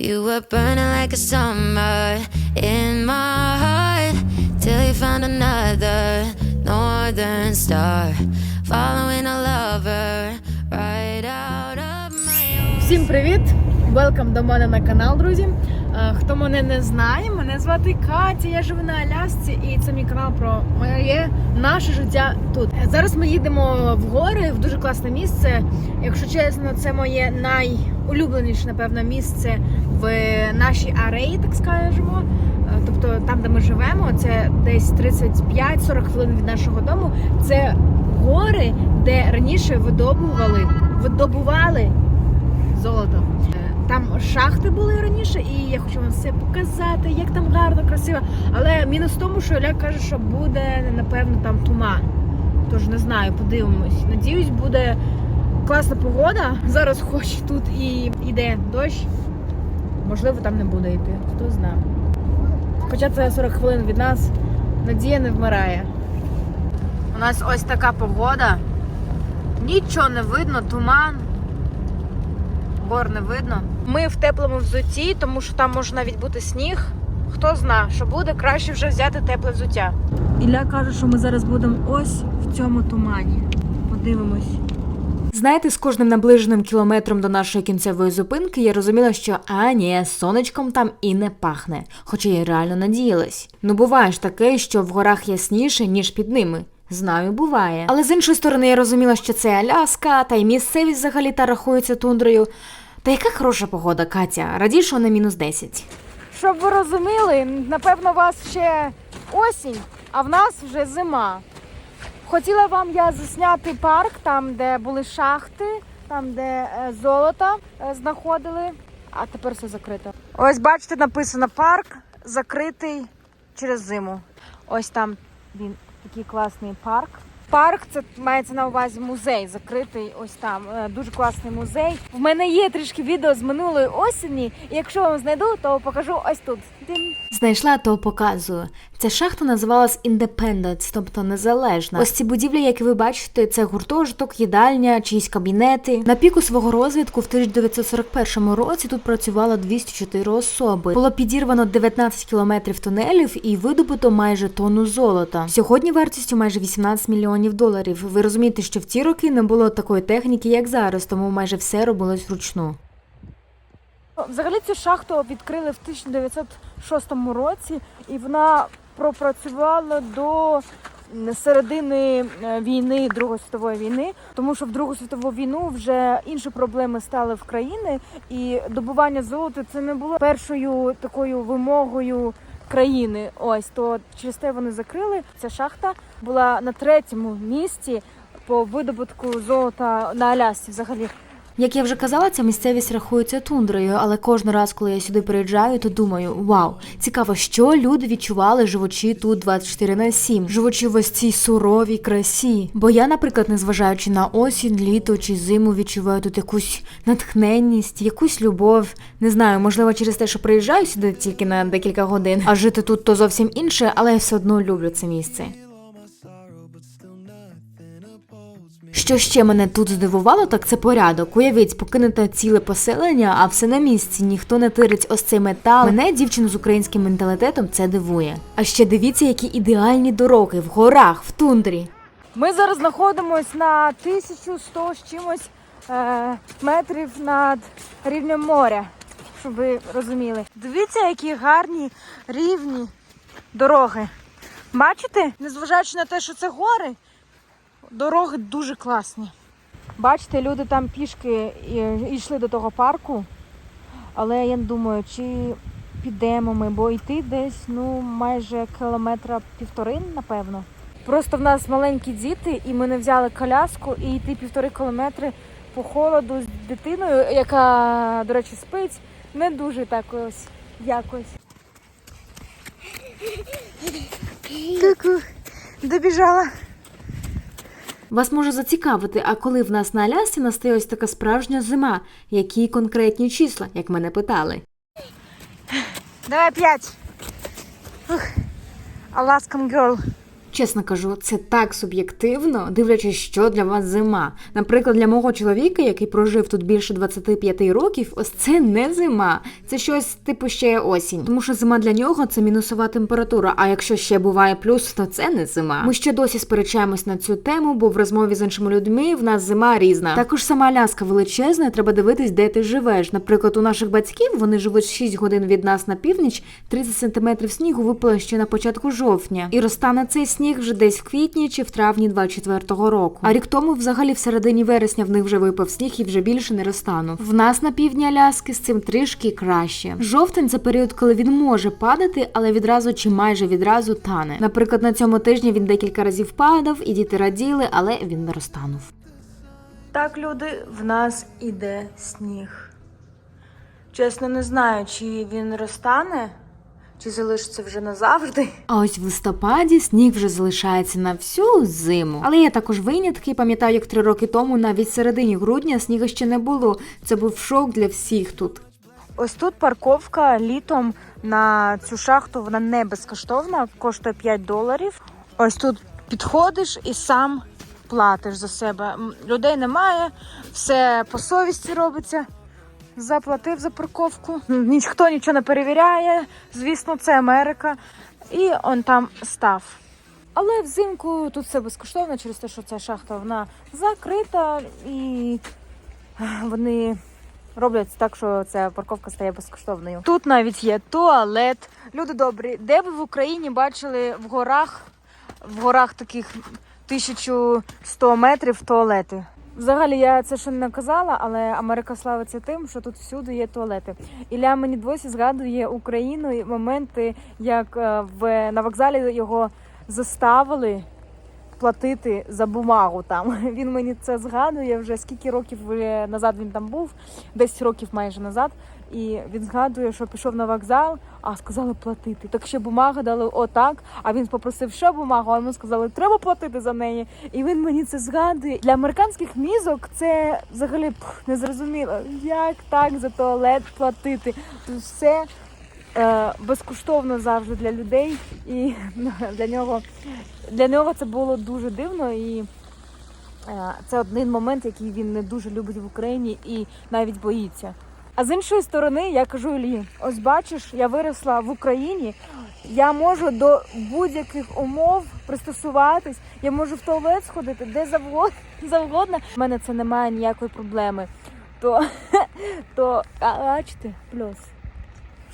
You were burning like a summer in my heart till you found another northern star, following a lover right out of my. Всім привіт! Велкам до мене на канал, друзі. Е, Хто мене не знає, мене звати Катя. Я живу на Алясці, і це мій канал про моє наше життя тут. Е, Зараз ми їдемо в гори в дуже класне місце. Якщо чесно, це моє найулюбленіше, напевно, місце в нашій ареї, так скажемо. Е, Тобто там, де ми живемо, це десь 35-40 хвилин від нашого дому. Це гори, де раніше видобували, видобували золото. Е, Там шахти були раніше, і я хочу вам все показати, як там гарно, красиво. Але мінус в тому, що Оля каже, що буде напевно там туман. Тож не знаю, подивимось. Надіюсь, буде класна погода. Зараз хоч тут і йде дощ. Можливо, там не буде йти. Хто знає. Хоча це 40 хвилин від нас, надія не вмирає. У нас ось така погода. Нічого не видно, туман. Гор не видно. Ми в теплому взутті, тому що там може навіть бути сніг. Хто зна, що буде, краще вже взяти тепле взуття. Ілля каже, що ми зараз будемо ось в цьому тумані. Подивимось. Знаєте, з кожним наближеним кілометром до нашої кінцевої зупинки я розуміла, що а ні, сонечком там і не пахне, хоча я реально надіялась. Ну буває ж таке, що в горах ясніше, ніж під ними. Знаю, буває. Але з іншої сторони, я розуміла, що це Аляска, та й місцевість взагалі та рахується тундрою. Та яка хороша погода, Катя, радій, що на мінус 10. Щоб ви розуміли, напевно, у вас ще осінь, а в нас вже зима. Хотіла вам я засняти парк, там, де були шахти, там, де е, золото е, знаходили, а тепер все закрито. Ось бачите, написано парк закритий через зиму. Ось там він такий класний парк. Парк це мається на увазі музей, закритий ось там. Е, Дуже класний музей. В мене є трішки відео з минулої осені. І якщо вам знайду, то покажу ось тут. Знайшла, то показую. Ця шахта називалась Independence, тобто незалежна. Ось ці будівлі, які ви бачите, це гуртожиток, їдальня, чиїсь кабінети. На піку свого розвитку в 1941 році тут працювало 204 особи. Було підірвано 19 кілометрів тунелів і видобуто майже тонну золота. Сьогодні вартістю майже 18 мільйонів доларів. Ви розумієте, що в ті роки не було такої техніки, як зараз, тому майже все робилось вручну. Взагалі цю шахту відкрили в 1906 році, і вона пропрацювала до середини е, війни Другої світової війни, тому що в Другу світову війну вже інші проблеми стали в країни, і добування золота це не було першою такою вимогою країни. Ось то через те вони закрили. Ця шахта була на третьому місці по видобутку золота на Алясці взагалі. Як я вже казала, ця місцевість рахується тундрою, але кожен раз, коли я сюди приїжджаю, то думаю: вау, цікаво, що люди відчували, живучи тут 24 на 7, живучи в ось цій суровій красі. Бо я, наприклад, незважаючи на осінь, літо чи зиму, відчуваю тут якусь натхненність, якусь любов. Не знаю, можливо, через те, що приїжджаю сюди тільки на декілька годин, а жити тут то зовсім інше, але я все одно люблю це місце. Що ще мене тут здивувало, так це порядок. Уявіть, покинете ціле поселення, а все на місці, ніхто не тирить ось цей метал. Мене, дівчину з українським менталітетом, це дивує. А ще дивіться, які ідеальні дороги в горах, в тундрі. Ми зараз знаходимося на 1100 з чимось е, метрів над рівнем моря, щоб ви розуміли. Дивіться, які гарні рівні дороги. Бачите? Незважаючи на те, що це гори, дороги дуже класні. Бачите, люди там пішки йшли до того парку, але я думаю, чи підемо ми, бо йти десь ну майже кілометра півтори, напевно. Просто в нас маленькі діти, і ми не взяли коляску і йти півтори кілометри по холоду з дитиною, яка, до речі, спить, не дуже так ось якось. Добіжала. Вас може зацікавити, а коли в нас на Алясці настає ось така справжня зима, які конкретні числа, як мене питали. Давай п'ять. Alaskan girl. Чесно кажу, це так суб'єктивно, дивлячись, що для вас зима. Наприклад, для мого чоловіка, який прожив тут більше 25 років, ось це не зима. Це щось типу ще осінь. Тому що зима для нього це мінусова температура. А якщо ще буває плюс, то це не зима. Ми ще досі сперечаємось на цю тему, бо в розмові з іншими людьми в нас зима різна. Також сама Аляска величезна, треба дивитись, де ти живеш. Наприклад, у наших батьків вони живуть 6 годин від нас на північ, 30 сантиметрів снігу випало ще на початку жовтня, і розтане цей сніг вже десь в квітні чи в травні 24-го року. А рік тому, взагалі, в середині вересня в них вже випав сніг і вже більше не розтанув. В нас на півдні Аляски з цим трішки краще. Жовтень це період, коли він може падати, але відразу чи майже відразу тане. Наприклад, на цьому тижні він декілька разів падав, і діти раділи, але він не розтанув. Так, люди, в нас іде сніг. Чесно, не знаю, чи він розтане, чи залишиться вже назавжди. А ось в листопаді сніг вже залишається на всю зиму. Але є також винятки. Пам'ятаю, як три роки тому, навіть в середині грудня, сніга ще не було. Це був шок для всіх тут. Ось тут парковка літом на цю шахту, вона не безкоштовна, коштує 5 доларів. Ось тут підходиш і сам платиш за себе. Людей немає, все по совісті робиться. Заплатив за парковку. Ніхто нічого не перевіряє. Звісно, це Америка. І он там став. Але взимку тут все безкоштовно через те, що ця шахта вона закрита і вони роблять так, що ця парковка стає безкоштовною. Тут навіть є туалет. Люди добрі, де ви в Україні бачили в горах, в горах таких 1100 метрів туалети? Взагалі я це ще не казала, але Америка славиться тим, що тут всюди є туалети. Ілля мені досі згадує Україну і моменти, як е, в на вокзалі його заставили платити за бумагу там. Він мені це згадує вже скільки років е, назад він там був, 10 років майже назад. І він згадує, що пішов на вокзал, а сказали платити. Так ще бумага дали отак. А він попросив ще бумагу, а йому сказали, треба платити за неї. І він мені це згадує. Для американських мізок це взагалі пх, незрозуміло. Як так за туалет платити? Тут все е, безкоштовно завжди для людей, і для нього для нього це було дуже дивно і. е, Це один момент, який він не дуже любить в Україні і навіть боїться. А з іншої сторони, я кажу Іллі, ось бачиш, я виросла в Україні, я можу до будь-яких умов пристосуватись, я можу в туалет сходити де завгодно, завгодно. У мене це немає ніякої проблеми. То, то а, бачите, плюс.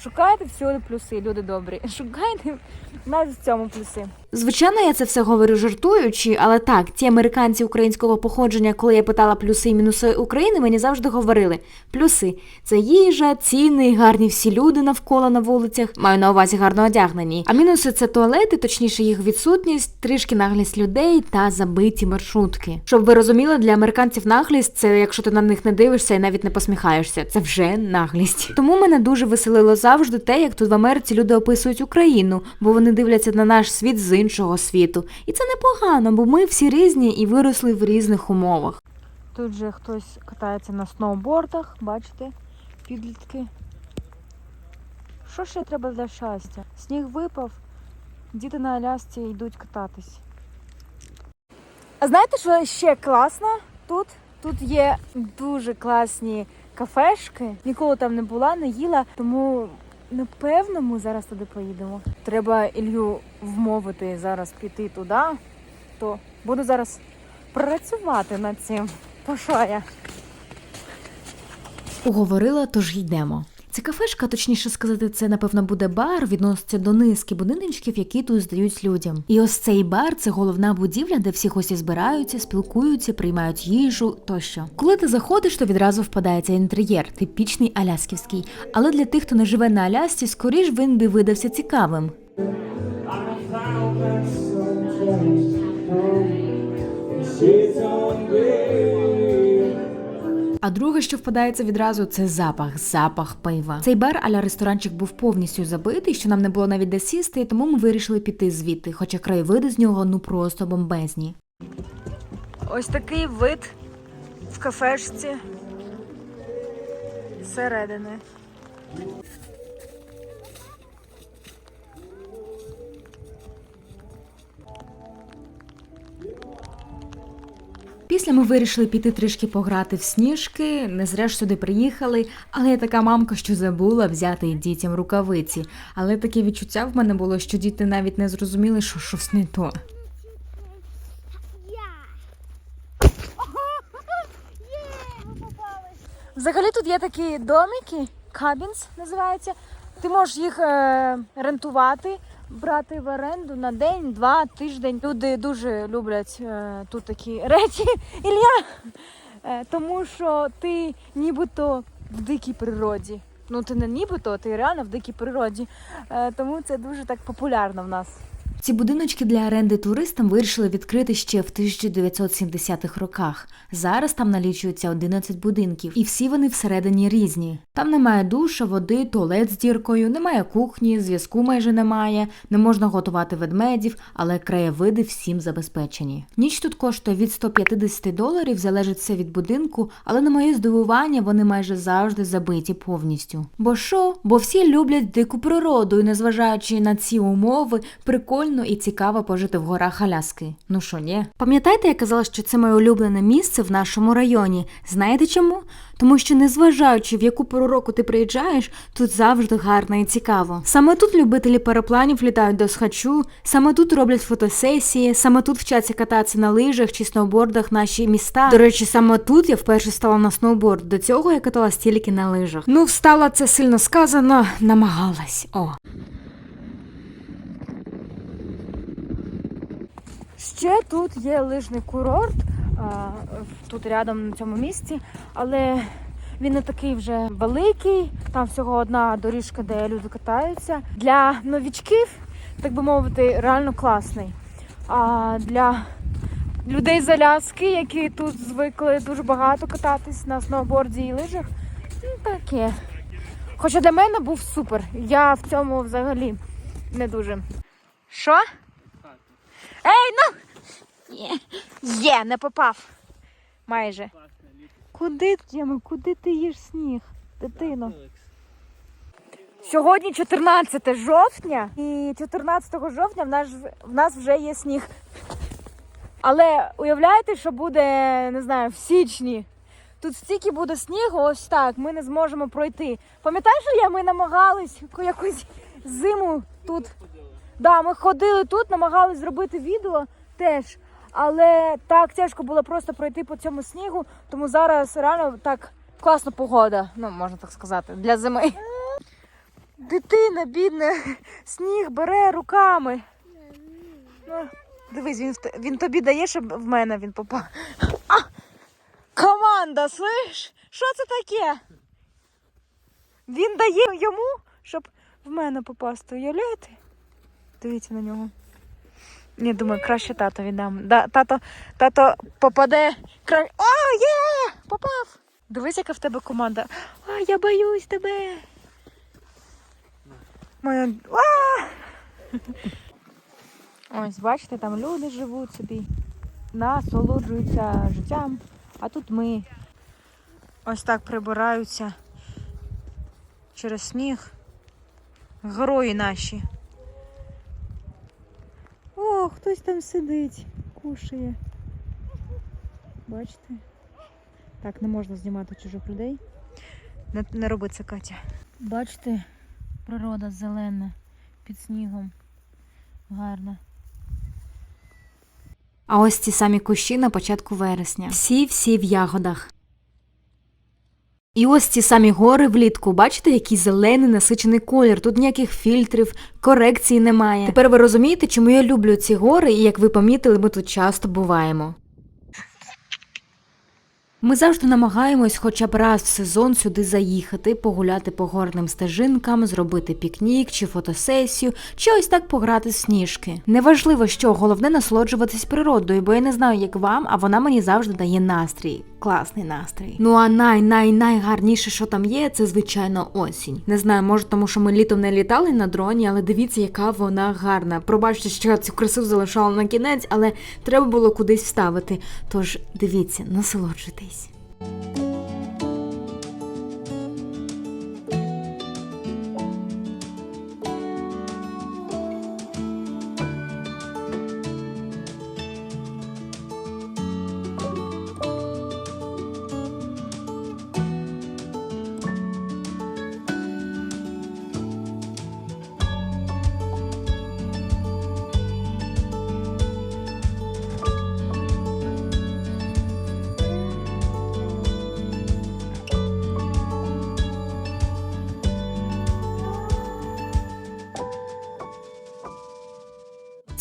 Шукайте всюди плюси, люди добрі. Шукайте навіть в цьому плюси. Звичайно, я це все говорю жартуючи, але так, ті американці українського походження, коли я питала плюси і мінуси України, мені завжди говорили: плюси це їжа, ціни, гарні всі люди навколо на вулицях, маю на увазі гарно одягнені. А мінуси це туалети, точніше їх відсутність, трішки наглість людей та забиті маршрутки. Щоб ви розуміли, для американців наглість це якщо ти на них не дивишся і навіть не посміхаєшся, це вже наглість. Тому мене дуже веселило завжди те, як тут в Америці люди описують Україну, бо вони дивляться на наш світ з іншого світу. І це непогано, бо ми всі різні і виросли в різних умовах. Тут же хтось катається на сноубордах, бачите, підлітки. Що ще треба для щастя? Сніг випав, діти на Алясці йдуть кататись. А знаєте, що ще класно тут? Тут є дуже класні кафешки. Ніколи там не була, не їла, тому напевно ми зараз туди поїдемо. Треба Ілью вмовити зараз піти туди, то буду зараз працювати над цим. Пошла я. Уговорила, тож йдемо. Це кафешка, точніше сказати, це напевно буде бар, відноситься до низки будиночків, які тут здають людям. І ось цей бар це головна будівля, де всі гості збираються, спілкуються, приймають їжу тощо. Коли ти заходиш, то відразу впадається інтер'єр, типічний алясківський. Але для тих, хто не живе на Алясці, скоріш він би видався цікавим. On way. А друге, що впадається відразу, це запах, запах пива. Цей бар аля ресторанчик був повністю забитий, що нам не було навіть де сісти, тому ми вирішили піти звідти, хоча краєвиди з нього ну просто бомбезні. Ось такий вид в кафешці зсередини. Після ми вирішили піти трішки пограти в сніжки. Не зря сюди приїхали, але я така мамка, що забула взяти дітям рукавиці. Але таке відчуття в мене було, що діти навіть не зрозуміли, що щось не то. Взагалі тут є такі домики, кабінс називається. Ти можеш їх е, рентувати, брати в оренду на день, два, тиждень. Люди дуже люблять е, тут такі речі. Ілля, е, тому що ти нібито в дикій природі. Ну, ти не нібито, ти реально в дикій природі. Е, тому це дуже так популярно в нас. Ці будиночки для оренди туристам вирішили відкрити ще в 1970-х роках. Зараз там налічується 11 будинків, і всі вони всередині різні. Там немає душа, води, туалет з діркою, немає кухні, зв'язку майже немає, не можна готувати ведмедів, але краєвиди всім забезпечені. Ніч тут коштує від 150 доларів, залежить все від будинку, але на моє здивування вони майже завжди забиті повністю. Бо що? Бо всі люблять дику природу, і незважаючи на ці умови, прикольно і цікаво пожити в горах Аляски. Ну що, ні? Пам'ятаєте, я казала, що це моє улюблене місце в нашому районі? Знаєте чому? Тому що незважаючи в яку пору року ти приїжджаєш, тут завжди гарно і цікаво. Саме тут любителі парапланів літають до схачу, саме тут роблять фотосесії, саме тут вчаться кататися на лижах чи сноубордах наші міста. До речі, саме тут я вперше стала на сноуборд. До цього я каталась тільки на лижах. Ну, встала це сильно сказано, намагалась. О. Ще тут є лижний курорт, тут рядом на цьому місці, але він не такий вже великий. Там всього одна доріжка, де люди катаються. Для новічків, так би мовити, реально класний. А для людей з Аляски, які тут звикли дуже багато кататись на сноуборді і лижах, ну таке. Хоча для мене був супер. Я в цьому взагалі не дуже. Що? Ей, ну! Є, Є, не попав. Майже. Куди Діма, куди ти їш сніг, дитино? Сьогодні 14 жовтня, і 14 жовтня в нас, в нас вже є сніг. Але уявляєте, що буде, не знаю, в січні. Тут стільки буде снігу, ось так, ми не зможемо пройти. Пам'ятаєш, я ми намагались якусь зиму тут. Да, ми ходили тут, намагались зробити відео теж. Але так тяжко було просто пройти по цьому снігу, тому зараз реально так класна погода, ну можна так сказати, для зими. Дитина, бідна, сніг бере руками. Ну, дивись, він, він тобі дає, щоб в мене він попав. А! Команда, слиш? Що це таке? Він дає йому, щоб в мене попасти. Уявляєте? Дивіться на нього. Ні, думаю, краще тато віддам. Да, тато, тато попаде. Кра... О, є! Попав! Дивись, яка в тебе команда. А, я боюсь тебе. Моя. А! Ось, бачите, там люди живуть собі, насолоджуються життям, а тут ми ось так прибираються через сніг. Герої наші. О, хтось там сидить, кушає. Бачите? Так, не можна знімати чужих людей. Не, не роби це, Катя. Бачите, природа зелена під снігом. Гарна. А ось ці самі кущі на початку вересня. Всі-всі в ягодах. І ось ці самі гори влітку, бачите, який зелений насичений колір. Тут ніяких фільтрів, корекції немає. Тепер ви розумієте, чому я люблю ці гори, і як ви помітили, ми тут часто буваємо. Ми завжди намагаємось хоча б раз в сезон сюди заїхати, погуляти по горним стежинкам, зробити пікнік чи фотосесію, чи ось так пограти сніжки. Неважливо, що головне насолоджуватись природою, бо я не знаю, як вам, а вона мені завжди дає настрій. Класний настрій. Ну а най най найгарніше, що там є, це звичайно осінь. Не знаю, може, тому що ми літом не літали на дроні, але дивіться, яка вона гарна. Пробачте, що я цю красу залишала на кінець, але треба було кудись вставити. Тож дивіться, насолоджуйтесь.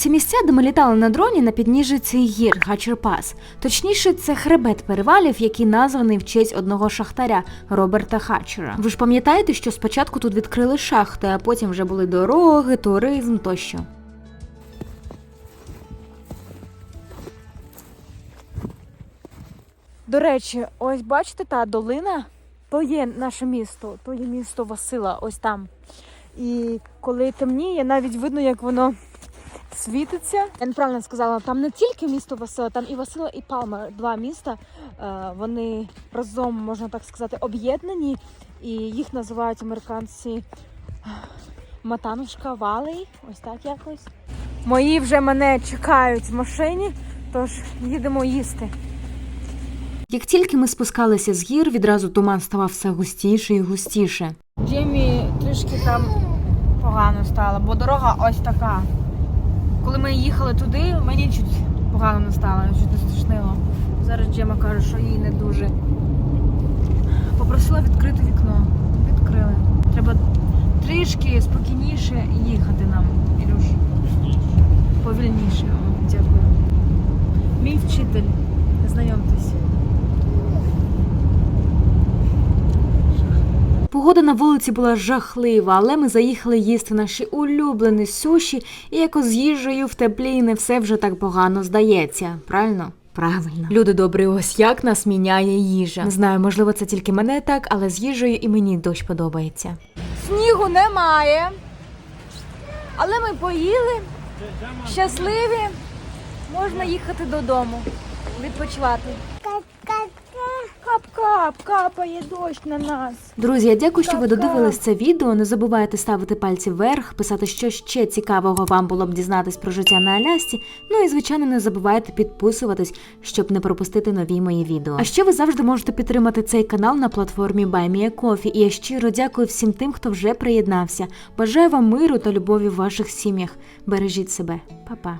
Ці місця, де ми літали на дроні на підніжжі цих гір Хачерпас. Точніше, це хребет перевалів, який названий в честь одного шахтаря Роберта Хачера. Ви ж пам'ятаєте, що спочатку тут відкрили шахти, а потім вже були дороги, туризм тощо. До речі, ось бачите та долина, то є наше місто, то є місто Васила, ось там. І коли темніє, навіть видно, як воно світиться. Я неправильно сказала, там не тільки місто Васила, там і Васила, і Палма. Два міста. Е, Вони разом, можна так сказати, об'єднані, і їх називають американці е, Матанушка Валей. Ось так якось. Мої вже мене чекають в машині, тож їдемо їсти. Як тільки ми спускалися з гір, відразу туман ставав все густіше і густіше. Джемі трішки там погано стало, бо дорога ось така. Коли ми їхали туди, мені чуть погано не стало, чуть не страшнило. Зараз Джема каже, що їй не дуже. Попросила відкрити вікно. Відкрили. Треба трішки спокійніше їхати нам, Ілюш. Повільніше. Дякую. Мій вчитель. Погода на вулиці була жахлива, але ми заїхали їсти наші улюблені суші, і якось з їжею в теплі не все вже так погано здається. Правильно? Правильно. Люди добрі, ось як нас міняє їжа. Не знаю, можливо, це тільки мене так, але з їжею і мені дощ подобається. Снігу немає. Але ми поїли. Щасливі. Можна їхати додому. Відпочивати. Кап-кап, капає дощ на нас. Друзі, я дякую, що ви додивились це відео. Не забувайте ставити пальці вверх, писати, що ще цікавого вам було б дізнатись про життя на Алясці. Ну і звичайно, не забувайте підписуватись, щоб не пропустити нові мої відео. А ще ви завжди можете підтримати цей канал на платформі BuyMeACoffee. І я щиро дякую всім тим, хто вже приєднався. Бажаю вам миру та любові в ваших сім'ях. Бережіть себе, Па-па.